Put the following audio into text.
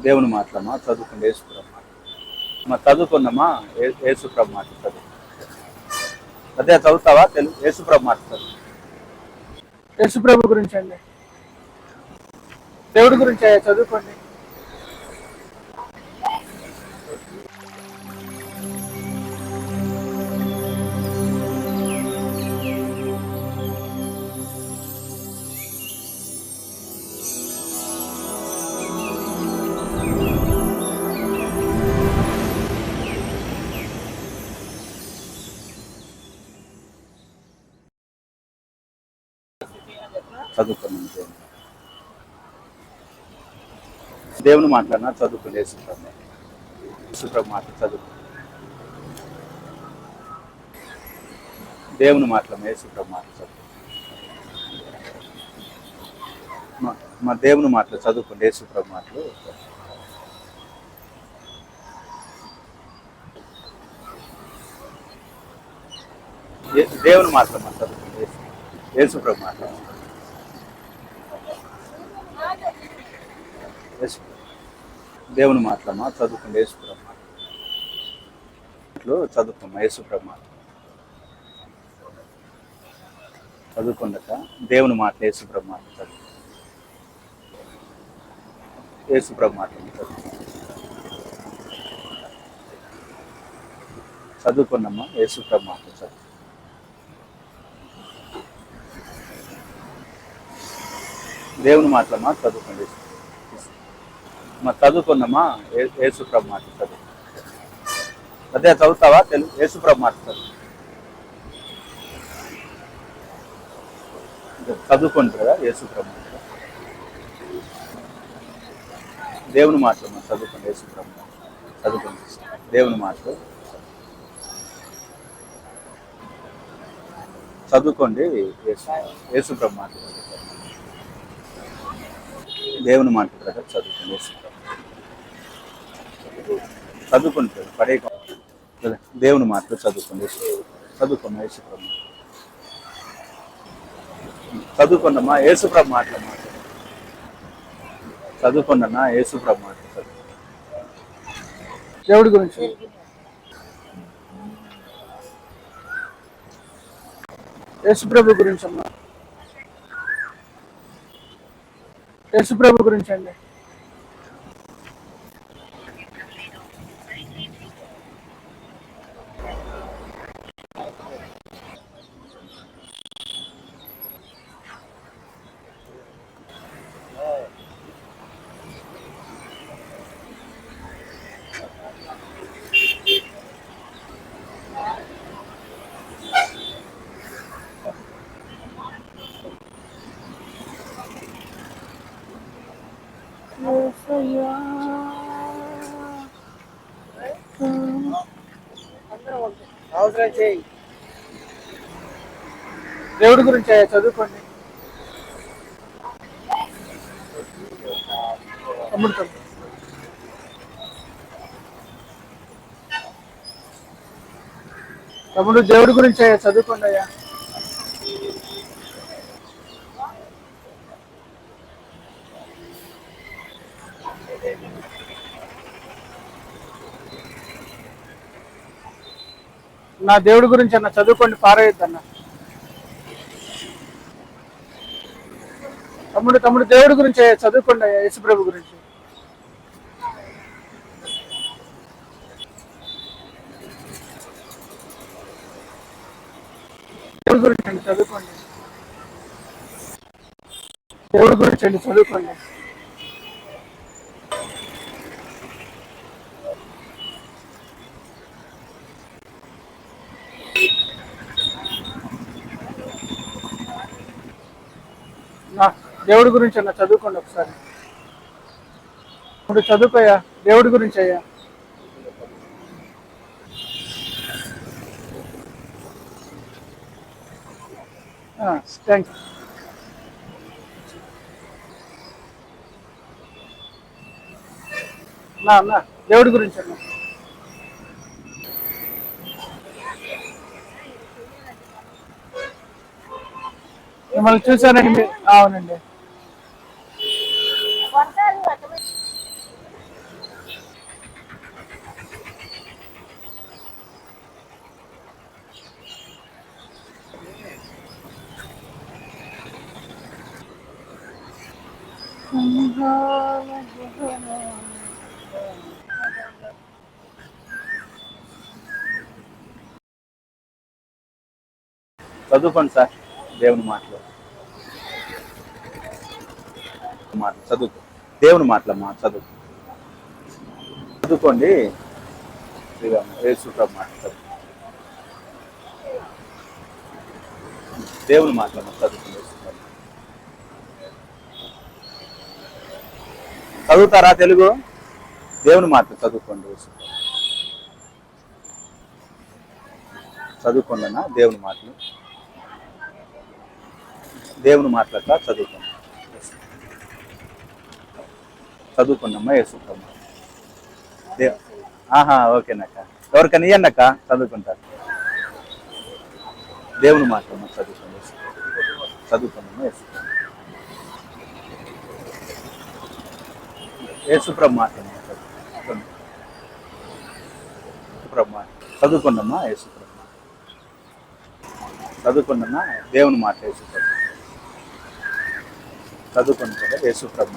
దేవుని మాటలమ్మా చదువుకుంటే యేసుప్రభు మాట. మా చదువుకున్నామా? యేసుప్రభు మాట చదువు. అదే చదువుతావా? తెలుగు యేసుప్రభు మాట చదువు. యేసుప్రభు గురించి అండి. దేవుడి గురించి చదువుకోండి. చదువుకున్నాను. దేవుని దేవుని మాట్లాడినా చదువుకుని యేసుప్రభు మాట. యేసుప్రభు మాట చదువు దేవుని మాటలు యేసుప్రభు మాట చదువు మా దేవుని మాటలు చదువుకుంటే యేసుప్రభు మాటలు దేవుని మాటలు చదువుకుంటే యేసు యేసుప్రభు మాటలు దేవుని మాటలమ్మా చదువుకుంటే యేసుప్రభు చదువుకోమ్మా యేసుప్రభు చదువుకుండక దేవుని మాటలు యేసుప్రభు మాట చదువు. యేసుప్రభు చదువు. చదువుకున్నమ్మా యేసుప్రభు చదువు. దేవుని మాటలమ్మా చదువుకోండి మా చదువుకున్నామా? ఏ- యేసుప్రభు మాట చదువు. అదే చదువుతావా? తెలుగు యేసుప్రభు మాట చదువు. చదువుకుంటారు కదా యేసుప్రభు మాట. దేవుని మాటలు మా చదువుకోండి యేసుప్రభు మాట. చదువుకోండి దేవుని మాటలు చదువుకోండి యేసు యేసుప్రభు మాట దేవుని మాట ప్రకారం చదువుకోండి యేసుప్రభు చదువుకుని పడే దేవుని మాటలు చదువుకోండి చదువుకున్న యేసుప్రభు చదువుకున్నమ్మా యేసుప్రభు మాటలు మాట చదువుకున్నమ్మా యేసుప్రభు మాట చదువు దేవుడి గురించి. యేసుప్రభు గురించి అమ్మా. యేసుప్రభు గురించి అండి. అవసరం చేయి. దేవుడి గురించి చదువుకోండి. తమ్ముడు. తమ్ముడు. దేవుడి గురించి చదువుకోండి అయ్యా. నా దేవుడి గురించి అన్న చదువుకోండి పారేయద్దు అన్న తమ్ముడు తమ్ముడు దేవుడి గురించి చదువుకోండి అయ్యా, యేసుప్రభు గురించి. దేవుడి గురించి అండి చదువుకోండి. దేవుడి గురించి అండి చదువుకోండి. దేవుడి గురించి అన్న చదువుకోండి ఒకసారి. ఇప్పుడు చదువుకోయా దేవుడి గురించి అయ్యా. థ్యాంక్ నా అన్న దేవుడి గురించి అన్నా. మిమ్మల్ని చూసానండి అవునండి. చదువుకోండి సార్. దేవుని మాటలు. మాటలు చదువుకో దేవుని మాటలమ్మా చదువు. చదువుకోండి. శ్రీరామ్ యేసుప్రభు మాట చదువు. దేవుని మాటలమ్మా చదువుకోండి చదువుతారా తెలుగు? దేవుని మాటలు చదువుకోండి యేసుప్రభు. చదువుకోండి అన్న దేవుని మాటలు. దేవుని మాట్లాడతా చదువుకున్నాం చదువుకున్నమ్మా వేసుకుంటాం దేవ్ ఆహా ఓకేనక్క. ఎవరికైనా ఇయ్యండి చదువుకుంటారు దేవుని మాట్లాడమ్మా చదువుకోండి చదువుకున్నమ్మా వేసుకుంటాం యేసుప్రభు. మాట్లాడమ్మా చదువుకోండి. యేసుప్రభు చదువుకున్నమ్మా యేసుప్రభు. చదువుకున్నా దేవుని మాట చదువుకుంటాడు చదువుకున్న కదా యేసుప్రభు